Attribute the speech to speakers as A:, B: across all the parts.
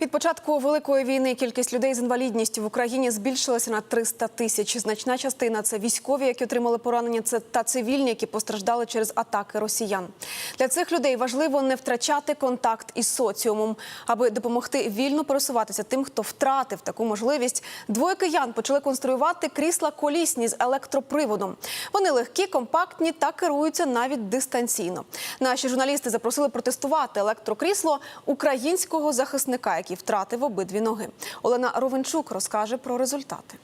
A: Від початку великої війни кількість людей з інвалідністю в Україні збільшилася на 300 тисяч. Значна частина це військові, які отримали поранення, це та цивільні, які постраждали через атаки росіян. Для цих людей важливо не втрачати контакт із соціумом, аби допомогти вільно пересуватися тим, хто втратив таку можливість. Двоє киян почали конструювати крісла колісні з електроприводом. Вони легкі, компактні та керуються навіть дистанційно. Наші журналісти запросили протестувати електрокрісло українського захисника, який втратив обидві ноги. Олена Ровенчук розкаже про результати.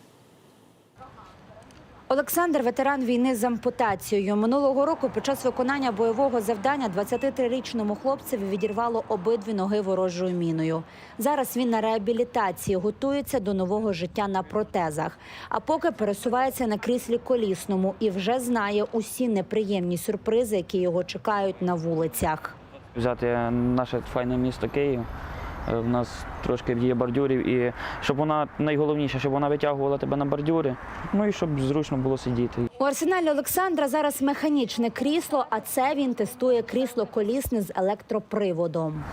B: Олександр ветеран війни з ампутацією. Минулого року під час виконання бойового завдання 23-річному хлопцеві відірвало обидві ноги ворожою міною. Зараз він на реабілітації, готується до нового життя на протезах. А поки пересувається на кріслі колісному і вже знає усі неприємні сюрпризи, які його чекають на вулицях.
C: Взяти наше файне місто Київ. Е, В нас трошки є бордюрів, і щоб вона найголовніше, щоб вона витягувала тебе на бордюри, ну і щоб зручно було сидіти.
B: У арсеналі Олександра зараз механічне крісло, а це він тестує крісло колісне з електроприводом.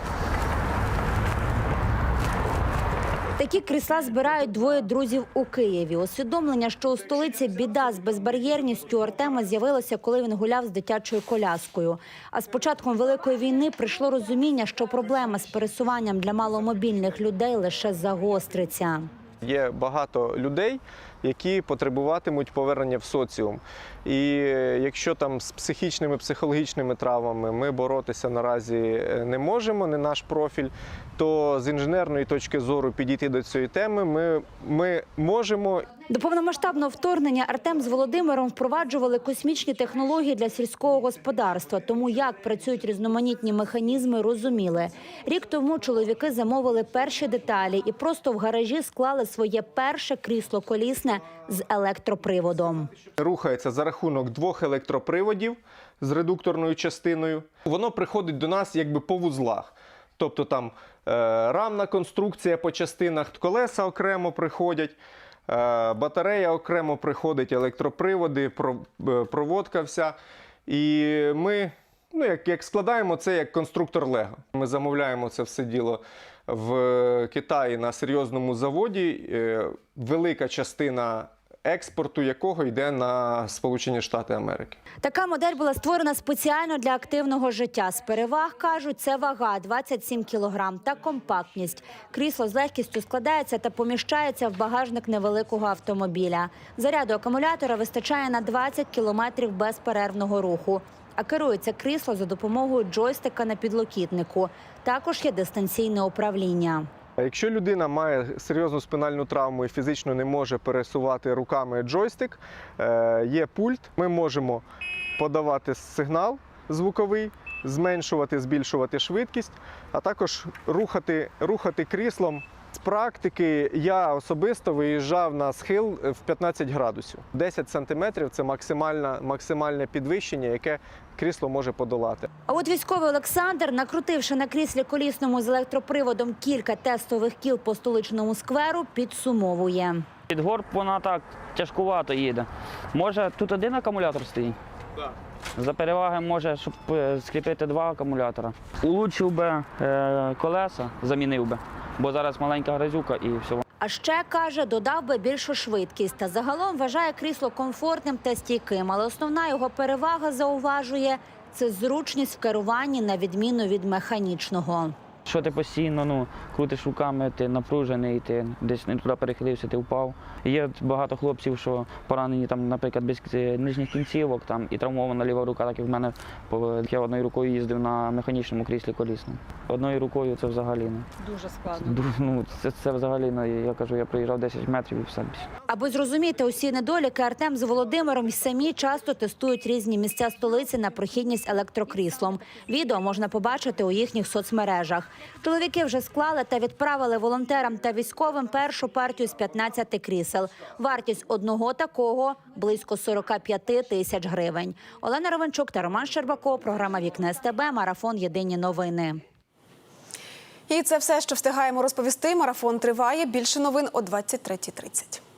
B: Такі крісла збирають двоє друзів у Києві. Усвідомлення, що у столиці біда з безбар'єрністю Артема з'явилося, коли він гуляв з дитячою коляскою. А з початком великої війни прийшло розуміння, що проблема з пересуванням для маломобільних людей лише загостриться.
D: Є багато людей, які потребуватимуть повернення в соціум. І е, якщо там з психічними, психологічними травмами ми боротися наразі е, не можемо, не наш профіль, то з інженерної точки зору підійти до цієї теми ми, ми можемо
B: До повномасштабного вторгнення Артем з Володимиром впроваджували космічні технології для сільського господарства. Тому як працюють різноманітні механізми, розуміли. Рік тому чоловіки замовили перші деталі і просто в гаражі склали своє перше крісло колісне з електроприводом.
D: рухається за рахунок двох електроприводів з редукторною частиною. Воно приходить до нас якби по вузлах. Тобто там е, рамна конструкція по частинах, колеса окремо приходять, е, батарея окремо приходить, електроприводи, е, проводка вся. І ми ну, як, як складаємо це як конструктор Лего. Ми замовляємо це все діло в Китаї на серйозному заводі. Е, Велика частина експорту якого йде на Сполучені Штати Америки.
B: Така модель була створена спеціально для активного життя. З переваг кажуть, це вага 27 кілограм та компактність. Крісло з легкістю складається та поміщається в багажник невеликого автомобіля. Заряду акумулятора вистачає на 20 кілометрів безперервного руху. А керується крісло за допомогою джойстика на підлокітнику. Також є дистанційне управління.
D: Якщо людина має серйозну спинальну травму і фізично не може пересувати руками джойстик, е, є пульт. Ми можемо подавати сигнал звуковий, зменшувати, збільшувати швидкість, а також рухати, рухати кріслом. З практики я особисто виїжджав на схил в 15 градусів. 10 сантиметрів це максимальне, максимальне підвищення, яке крісло може подолати.
B: А от військовий Олександр, накрутивши на кріслі колісному з електроприводом кілька тестових кіл по столичному скверу, підсумовує.
C: Під горб вона так тяжкувато їде. Може, тут один акумулятор стоїть? За переваги може, щоб е, скріпити два акумулятора. Улучшив би е, колеса, замінив би, бо зараз маленька грязюка і все.
B: А ще каже, додав би більшу швидкість. Та загалом вважає крісло комфортним та стійким. Але основна його перевага зауважує це зручність в керуванні на відміну від механічного.
C: Що ти постійно ну, крутиш руками, ти напружений, ти десь не туди перехилився, ти впав. Є багато хлопців, що поранені, там, наприклад, без е, нижніх кінцівок там, і травмована ліва рука, так і в мене по- я одною рукою їздив на механічному кріслі колісному. Одною рукою це взагалі ну,
A: Дуже складно.
C: ду- ну, це, це взагалі, ну, я кажу, я проїжджав 10 метрів і все.
B: Аби зрозуміти усі недоліки, Артем з Володимиром самі часто тестують різні місця столиці на прохідність електрокріслом. Відео можна побачити у їхніх соцмережах. Чоловіки вже склали та відправили волонтерам та військовим першу партію з 15 крісел. Вартість одного такого близько 45 тисяч гривень. Олена Ровенчук та Роман Щербаков. Програма Вікне СТБ. Марафон Єдині новини.
A: І це все, що встигаємо розповісти. Марафон триває. Більше новин о 23.30.